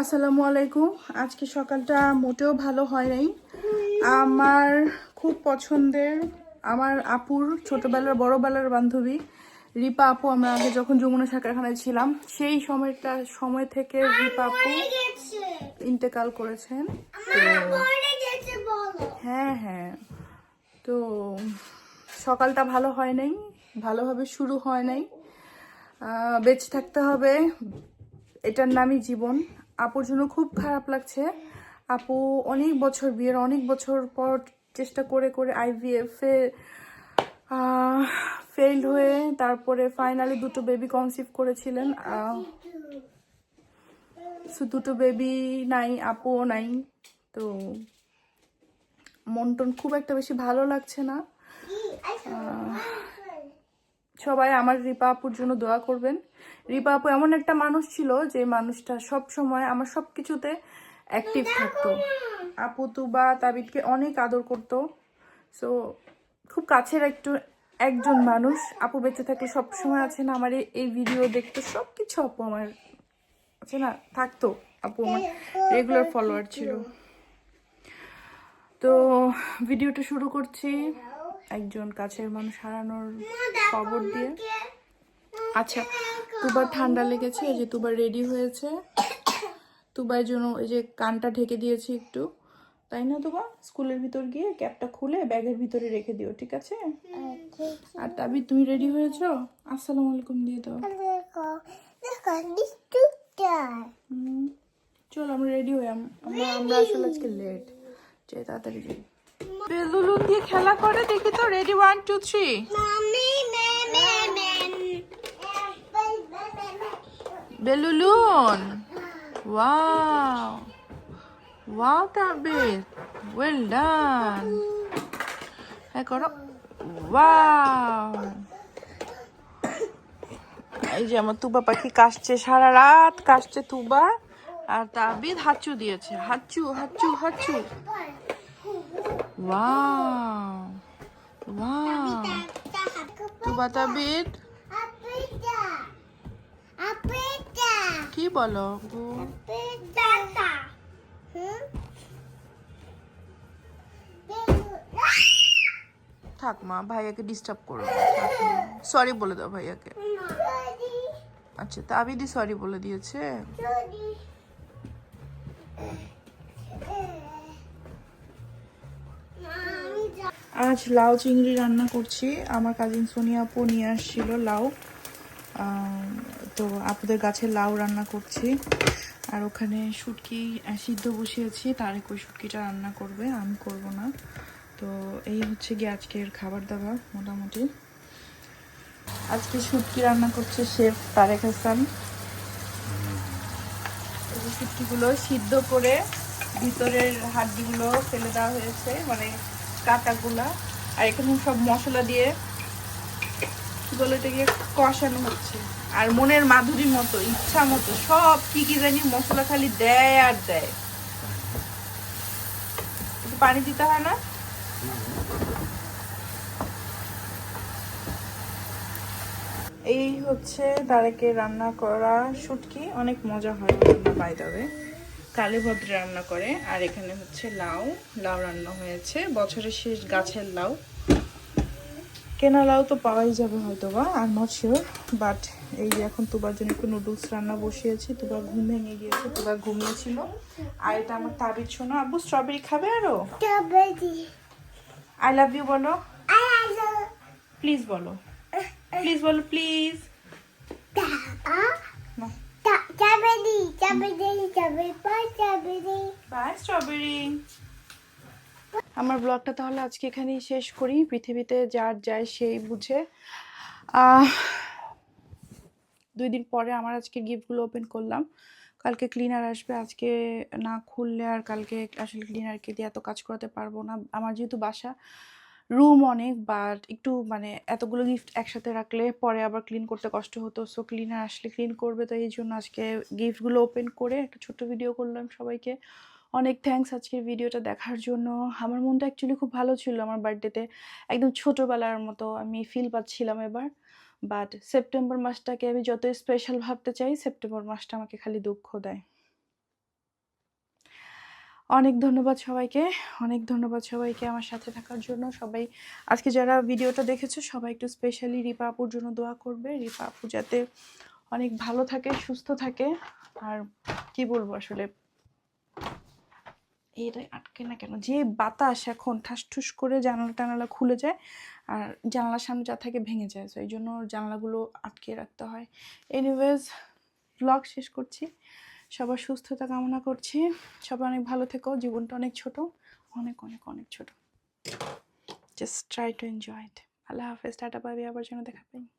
আসসালামু আলাইকুম। আজকে সকালটা মোটেও ভালো হয় নাই। আমার খুব পছন্দের আমার আপুর ছোটবেলার বড়বেলার বান্ধবী রিপা আপু। আমরা আগে যখন যমুনা শাখাখানায় ছিলাম সেই সময়টা সময় থেকে রিপা আপু ইন্তেকাল করেছেন। তো হ্যাঁ হ্যাঁ। তো সকালটা ভালো হয় নাই ভালোভাবে শুরু হয় নাই। বেঁচে থাকতে হবে। এটার নামই জীবন। আপুর জন্য খুব খারাপ লাগছে। আপু অনেক বছর বিয়ের অনেক বছর পর চেষ্টা করে করে আইভিএফ ফেইল্ড হয়ে তারপরে ফাইনালি দুটো বেবি কনসিভ করেছিলেন। দুটো বেবি নাই, আপুও নাই। তো মন টন খুব একটা বেশি ভালো লাগছে না। সবাই আমার রিপা আপুর জন্য দোয়া করবেন। রিপা আপু এমন একটা মানুষ ছিল যে মানুষটা সব সময় আমার সব কিছুতে অ্যাক্টিভ থাকতো। আপু তুবা তাবিদকে অনেক আদর করতো। সো খুব কাছের একটু একজন মানুষ। আপু বেঁচে থাকলে সব সময় আছে না? আমার এই- ভিডিও দেখতো সব কিছু আপু আমার আছে না? থাকতো। আপু আমার রেগুলার ফলোয়ার ছিল। তো ভিডিওটা শুরু করছি। একজন কাছের মানুষ হারানোর খবর দিয়ে। আচ্ছা তুবার ঠান্ডা লেগেছে এই যে তুবার রেডি হয়েছে। তুবার জন্য এই যে কানটা ঢেকে দিয়েছি একটু তাই না তুবা? স্কুলের ভিতর গিয়ে ক্যাপটা খুলে ব্যাগের ভিতরে রেখে দিও ঠিক আছে? আর তাবি তুমি রেডি হয়েছো? আসসালামু আলাইকুম দিয়ে দাও। চল আমরা রেডি হই আমরা আমরা আসলে আজকে লেট যাই তাড়াতাড়ি বেলুন দিয়ে খেলা করে দেখি তো ready one two three balloon wow wow Tabid well done হ্যাঁ করো ওয়াও এই যে আমার তুবা পাখি কাশছে সারা রাত কাশছে তুবা। আর তাবিদ হাঁচু দিয়েছে। হাঁচু হাঁচু হাঁচু। Wow wow Tuba Tabid. কি বলো? থাক মা, ভাইয়াকে ডিস্টার্ব করো। সরি বলে দাও ভাইয়াকে। আচ্ছা তাবিদি সরি বলে দিয়েছে। আজ লাউ চিংড়ি রান্না করছি। আমার কাজিন সোনিয়া আপু নিয়ে আসছিল লাউ। তো আপুদের গাছের লাউ রান্না করছি। আর ওখানে শুটকি সিদ্ধ বসিয়েছি তারে কই শুটকিটা রান্না করবে, আমি করব না। তো এই হচ্ছে গিয়ে আজকের খাবার দাবার, মোটামুটি। আজকে শুটকি রান্না করছে শেফ তারেক হাসান। শুটকিগুলো সিদ্ধ করে ভিতরের হাড্ডিগুলো ফেলে দেওয়া হয়েছে মানে কাটাগুলা। আর এখানে সব মশলা দিয়ে বলে এটাকে কষানো হচ্ছে। আর মনের মাধুরীর মতো, ইচ্ছা মতো, সব কি কি জানি মশলা খালি দেয় আর দেয়। পানি দিতে হয় না? এই হচ্ছে তারেকে রান্না করা শুটকি, অনেক মজা হয় রান্না বাই দেবে কালীভদ্রে রান্না করে, আর এখানে হচ্ছে লাউ লাউ রান্না হয়েছে, বছরের শেষ গাছের লাউ। কেনা লাউ তো পাওয়াই যাবে হয়তো বা আর নট শিওর বাট এই যে এখন তোবার জন্য একটু নুডলস রান্না বসিয়েছি তোবার ঘুম ভেঙে গিয়েছে তুবার ঘুমিয়েছিল। আর এটা আমার তাবিজ শোনো আব্বু স্ট্রবেরি খাবে আরও? আই লাভ ইউ বলো। প্লিজ বলো। প্লিজ বলো প্লিজ বাই স্ট্রবেরি আমার ব্লগটা তাহলে আজকে এখানেই শেষ করি। পৃথিবীতে যার যায় সেই বুঝে। দুই দিন পরে আমার আজকে গিফটগুলো ওপেন করলাম। কালকে ক্লিনার আসবে, আজকে না খুললে আর কালকে আসলে ক্লিনারকে দিয়ে এত কাজ করাতে পারব না। আমার যেহেতু বাসা রুম অনেক বাট একটু মানে এতগুলো গিফট একসাথে রাখলে পরে আবার ক্লিন করতে কষ্ট হতো। সো ক্লিনার আসলে ক্লিন করবে, তো এই জন্য আজকে গিফটগুলো ওপেন করে একটা ছোট্ট ভিডিও করলাম সবাইকে। অনেক থ্যাঙ্কস আজকের ভিডিওটা দেখার জন্য। আমার মনটা অ্যাকচুয়ালি খুব ভালো ছিল আমার বার্থডেতে একদম ছোটোবেলার মতো আমি ফিল পাচ্ছিলাম এবার। বাট সেপ্টেম্বর মাসটাকে আমি যত স্পেশাল ভাবতে চাই সেপ্টেম্বর মাসটা আমাকে খালি দুঃখ দেয়। অনেক ধন্যবাদ সবাইকে। অনেক ধন্যবাদ সবাইকে আমার সাথে থাকার জন্য। সবাই, আজকে যারা ভিডিওটা দেখেছ, সবাই একটু স্পেশালি রিপা আপুর জন্য দোয়া করবে। রিপা আপু যাতে অনেক ভালো থাকে, সুস্থ থাকে। আর কি বলব আসলে? এটা আটকে না কেন? যে বাতাস এখন ঠাস ঠুস করে জানালা টানালা খুলে যায় আর জানালার সামনে যা থাকে ভেঙে যায়। তো এই জন্য জানালাগুলো আটকে রাখতে হয়। এনিওয়েজ ব্লগ শেষ করছি। সবার সুস্থতা কামনা করছি। সবাই অনেক ভালো থেকো। জীবনটা অনেক ছোট। অনেক অনেক অনেক ছোট। Just try to enjoy it আল্লাহ হাফেজ। টাটা পাবি আবার যেন দেখা পাই।